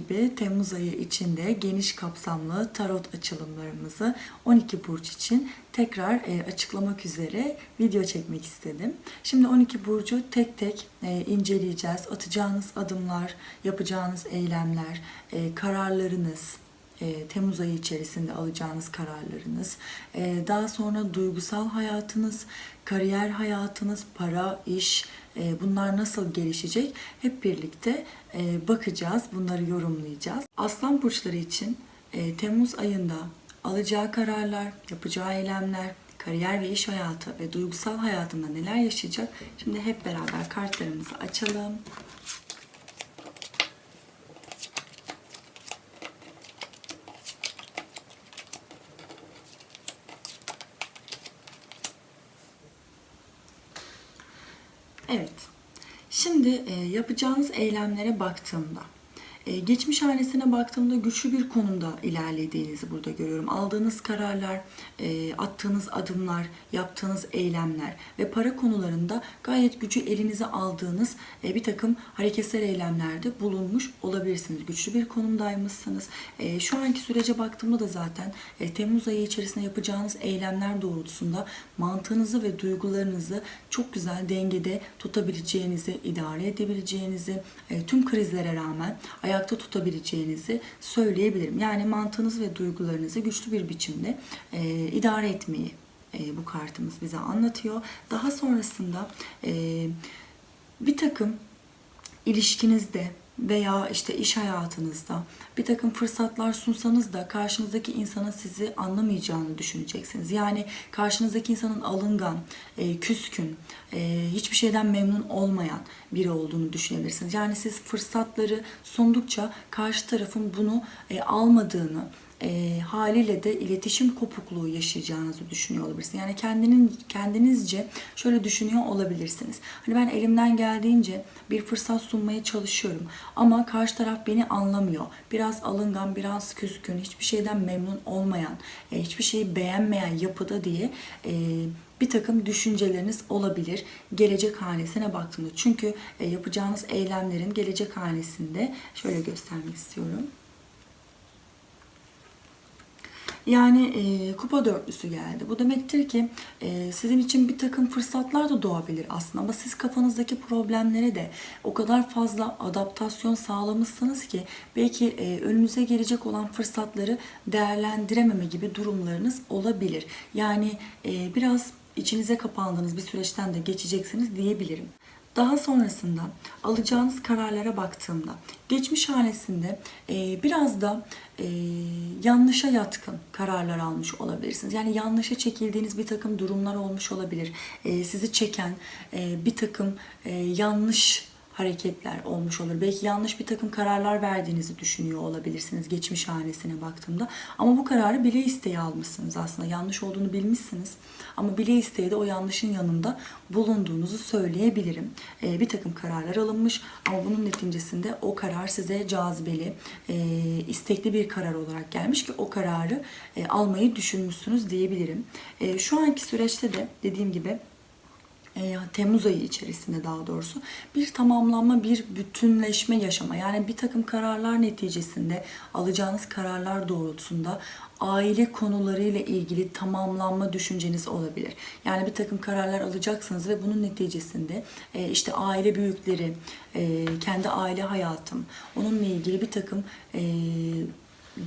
gibi Temmuz ayı içinde geniş kapsamlı tarot açılımlarımızı 12 burç için tekrar e, açıklamak üzere video çekmek istedim. Şimdi 12 burcu tek tek e, inceleyeceğiz. Atacağınız adımlar, yapacağınız eylemler, e, kararlarınız, e, Temmuz ayı içerisinde alacağınız kararlarınız, e, daha sonra duygusal hayatınız, kariyer hayatınız, para, iş, e, bunlar nasıl gelişecek hep birlikte bakacağız, bunları yorumlayacağız. Aslan burçları için Temmuz ayında alacağı kararlar, yapacağı eylemler, kariyer ve iş hayatı ve duygusal hayatında neler yaşayacak? Şimdi hep beraber kartlarımızı açalım. Evet. Şimdi e, yapacağınız eylemlere baktığımda, geçmiş hanesine baktığımda güçlü bir konumda ilerlediğinizi burada görüyorum. Aldığınız kararlar, e, attığınız adımlar, yaptığınız eylemler ve para konularında gayet gücü elinize aldığınız e, bir takım hareketsel eylemlerde bulunmuş olabilirsiniz. Güçlü bir konumdaymışsınız. E, şu anki sürece baktığımda da zaten e, Temmuz ayı içerisinde yapacağınız eylemler doğrultusunda mantığınızı ve duygularınızı çok güzel dengede tutabileceğinizi, idare edebileceğinizi, e, tüm krizlere rağmen ayakta tutabileceğinizi söyleyebilirim. Yani mantığınız ve duygularınızı güçlü bir biçimde e, idare etmeyi e, bu kartımız bize anlatıyor. Daha sonrasında e, bir takım ilişkinizde veya işte iş hayatınızda bir takım fırsatlar sunsanız da karşınızdaki insanın sizi anlamayacağını düşüneceksiniz. Yani karşınızdaki insanın alıngan, e, küskün, e, hiçbir şeyden memnun olmayan biri olduğunu düşünebilirsiniz. Yani siz fırsatları sundukça karşı tarafın bunu e, almadığını, e, haliyle de iletişim kopukluğu yaşayacağınızı düşünüyor olabilirsiniz. Yani kendinin kendinizce şöyle düşünüyor olabilirsiniz. Hani ben elimden geldiğince bir fırsat sunmaya çalışıyorum ama karşı taraf beni anlamıyor. Biraz alıngan, biraz küskün, hiçbir şeyden memnun olmayan, e, hiçbir şeyi beğenmeyen yapıda diye e, bir takım düşünceleriniz olabilir gelecek hanesine baktığımda. Çünkü e, yapacağınız eylemlerin gelecek hanesinde şöyle göstermek istiyorum. Yani e, kupa dörtlüsü geldi. Bu demektir ki e, sizin için bir takım fırsatlar da doğabilir aslında. Ama siz kafanızdaki problemlere de o kadar fazla adaptasyon sağlamışsınız ki belki e, önünüze gelecek olan fırsatları değerlendirememe gibi durumlarınız olabilir. Yani e, biraz içinize kapandığınız bir süreçten de geçeceksiniz diyebilirim. Daha sonrasında alacağınız kararlara baktığımda geçmiş hanesinde e, biraz da e, yanlışa yatkın kararlar almış olabilirsiniz. Yani yanlışa çekildiğiniz bir takım durumlar olmuş olabilir. E, sizi çeken e, bir takım e, yanlış hareketler olmuş olur. Belki yanlış bir takım kararlar verdiğinizi düşünüyor olabilirsiniz geçmiş hanesine baktığımda. Ama bu kararı bile isteği almışsınız aslında. Yanlış olduğunu bilmişsiniz. Ama bile isteği de o yanlışın yanında bulunduğunuzu söyleyebilirim. Ee, bir takım kararlar alınmış ama bunun neticesinde o karar size cazibeli, e, istekli bir karar olarak gelmiş ki o kararı e, almayı düşünmüşsünüz diyebilirim. E, şu anki süreçte de dediğim gibi e, Temmuz ayı içerisinde daha doğrusu bir tamamlanma, bir bütünleşme yaşama. Yani bir takım kararlar neticesinde alacağınız kararlar doğrultusunda aile konularıyla ilgili tamamlanma düşünceniz olabilir. Yani bir takım kararlar alacaksınız ve bunun neticesinde e, işte aile büyükleri, e, kendi aile hayatım, onunla ilgili bir takım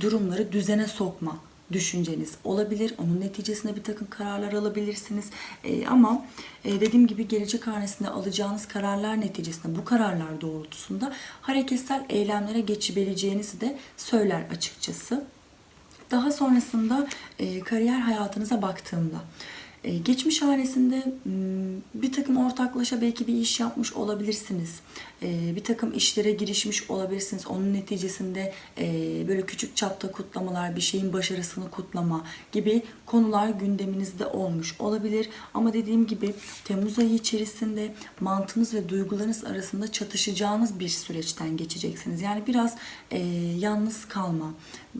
durumları düzene sokma düşünceniz olabilir. Onun neticesinde bir takım kararlar alabilirsiniz. Ee, ama e, dediğim gibi gelecek hanesinde alacağınız kararlar neticesinde bu kararlar doğrultusunda hareketsel eylemlere geçebileceğinizi de söyler açıkçası. Daha sonrasında e, kariyer hayatınıza baktığımda e, geçmiş hanesinde m, bir takım ortaklaşa belki bir iş yapmış olabilirsiniz. E, bir takım işlere girişmiş olabilirsiniz. Onun neticesinde e, böyle küçük çapta kutlamalar, bir şeyin başarısını kutlama gibi konular gündeminizde olmuş olabilir. Ama dediğim gibi Temmuz ayı içerisinde mantığınız ve duygularınız arasında çatışacağınız bir süreçten geçeceksiniz. Yani biraz e, yalnız kalma,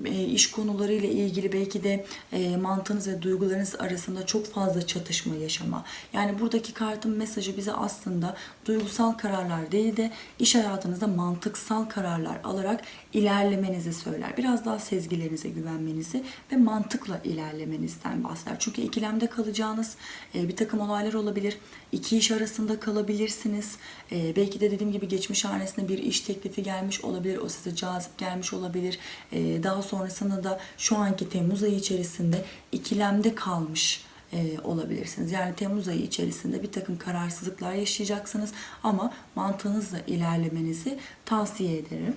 e, iş konularıyla ilgili belki de e, mantığınız ve duygularınız arasında çok fazla çatışma yaşama. Yani buradaki kartın mesajı bize aslında duygusal kararlar değil de iş hayatınızda mantıksal kararlar alarak ilerlemenizi söyler. Biraz daha sezgilerinize güvenmenizi ve mantıkla ilerlemenizden bahseder. Çünkü ikilemde kalacağınız e, bir takım olaylar olabilir. İki iş arasında kalabilirsiniz. E, belki de dediğim gibi geçmiş hanesinde bir iş teklifi gelmiş olabilir. O size cazip gelmiş olabilir. E, daha sonrasında da şu anki Temmuz ayı içerisinde ikilemde kalmış e, olabilirsiniz. Yani Temmuz ayı içerisinde bir takım kararsızlıklar yaşayacaksınız ama mantığınızla ilerlemenizi tavsiye ederim.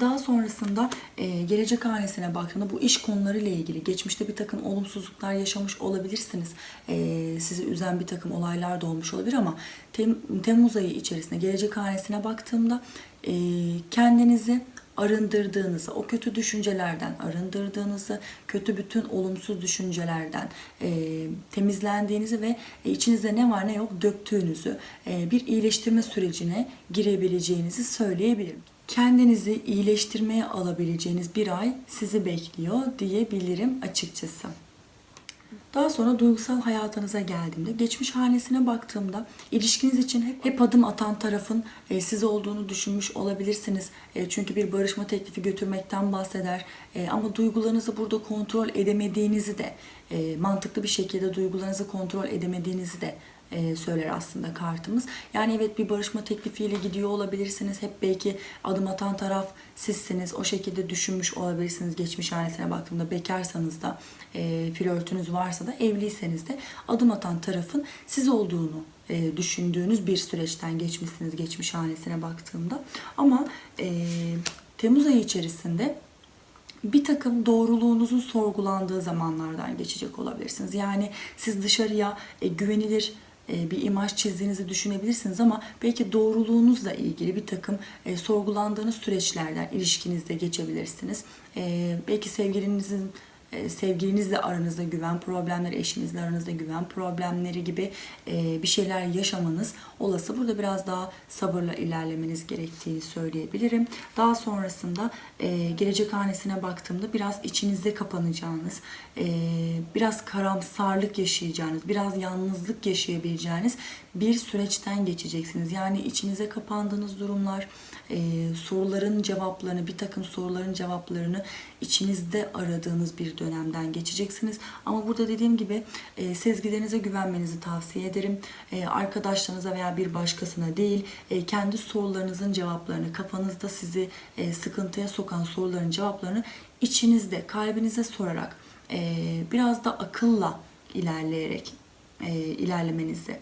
Daha sonrasında e, gelecek hanesine baktığında bu iş konularıyla ilgili geçmişte bir takım olumsuzluklar yaşamış olabilirsiniz. E, sizi üzen bir takım olaylar da olmuş olabilir ama Tem- Temmuz ayı içerisinde gelecek hanesine baktığımda e, kendinizi arındırdığınızı, o kötü düşüncelerden arındırdığınızı, kötü bütün olumsuz düşüncelerden e, temizlendiğinizi ve e, içinizde ne var ne yok döktüğünüzü, e, bir iyileştirme sürecine girebileceğinizi söyleyebilirim. Kendinizi iyileştirmeye alabileceğiniz bir ay sizi bekliyor diyebilirim açıkçası. Daha sonra duygusal hayatınıza geldiğimde, geçmiş hanesine baktığımda ilişkiniz için hep, hep adım atan tarafın e, siz olduğunu düşünmüş olabilirsiniz. E, çünkü bir barışma teklifi götürmekten bahseder. E, ama duygularınızı burada kontrol edemediğinizi de, e, mantıklı bir şekilde duygularınızı kontrol edemediğinizi de e, söyler aslında kartımız. Yani evet bir barışma teklifiyle gidiyor olabilirsiniz. Hep belki adım atan taraf sizsiniz. O şekilde düşünmüş olabilirsiniz. Geçmiş hanesine baktığımda bekarsanız da e, flörtünüz varsa da evliyseniz de adım atan tarafın siz olduğunu e, düşündüğünüz bir süreçten geçmişsiniz geçmiş hanesine baktığımda. Ama e, Temmuz ayı içerisinde bir takım doğruluğunuzun sorgulandığı zamanlardan geçecek olabilirsiniz. Yani siz dışarıya e, güvenilir bir imaj çizdiğinizi düşünebilirsiniz ama belki doğruluğunuzla ilgili bir takım e, sorgulandığınız süreçlerden ilişkinizde geçebilirsiniz. E, belki sevgilinizin e, sevgilinizle aranızda güven problemleri, eşinizle aranızda güven problemleri gibi e, bir şeyler yaşamanız olası. Burada biraz daha sabırla ilerlemeniz gerektiğini söyleyebilirim. Daha sonrasında e, gelecek hanesine baktığımda biraz içinizde kapanacağınız, e, biraz karamsarlık yaşayacağınız, biraz yalnızlık yaşayabileceğiniz bir süreçten geçeceksiniz. Yani içinize kapandığınız durumlar, e, soruların cevaplarını, bir takım soruların cevaplarını içinizde aradığınız bir dönemden geçeceksiniz. Ama burada dediğim gibi e, sezgilerinize güvenmenizi tavsiye ederim. E, arkadaşlarınıza veya bir başkasına değil, e, kendi sorularınızın cevaplarını, kafanızda sizi e, sıkıntıya sokan soruların cevaplarını içinizde, kalbinize sorarak, e, biraz da akılla ilerleyerek e, ilerlemenizi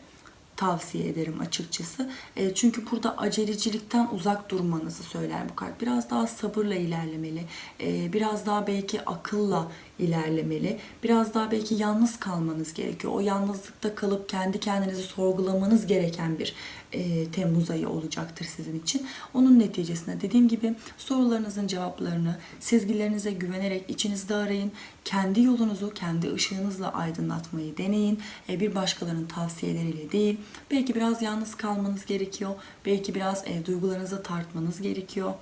tavsiye ederim açıkçası. E, çünkü burada acelecilikten uzak durmanızı söyler bu kart. Biraz daha sabırla ilerlemeli. E, biraz daha belki akılla ilerlemeli. Biraz daha belki yalnız kalmanız gerekiyor. O yalnızlıkta kalıp kendi kendinizi sorgulamanız gereken bir e, Temmuz ayı olacaktır sizin için. Onun neticesinde dediğim gibi sorularınızın cevaplarını sezgilerinize güvenerek içinizde arayın. Kendi yolunuzu kendi ışığınızla aydınlatmayı deneyin. E, bir başkalarının tavsiyeleriyle değil. Belki biraz yalnız kalmanız gerekiyor. Belki biraz e, duygularınızı tartmanız gerekiyor.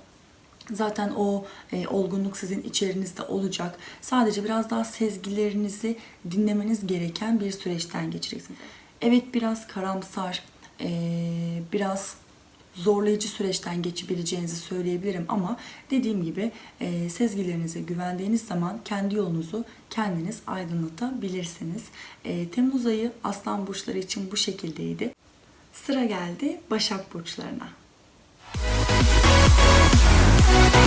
Zaten o e, olgunluk sizin içerinizde olacak. Sadece biraz daha sezgilerinizi dinlemeniz gereken bir süreçten geçireceksiniz. Evet biraz karamsar, e, biraz zorlayıcı süreçten geçebileceğinizi söyleyebilirim ama dediğim gibi e, sezgilerinize güvendiğiniz zaman kendi yolunuzu kendiniz aydınlatabilirsiniz. E, Temmuz ayı Aslan burçları için bu şekildeydi. Sıra geldi Başak burçlarına.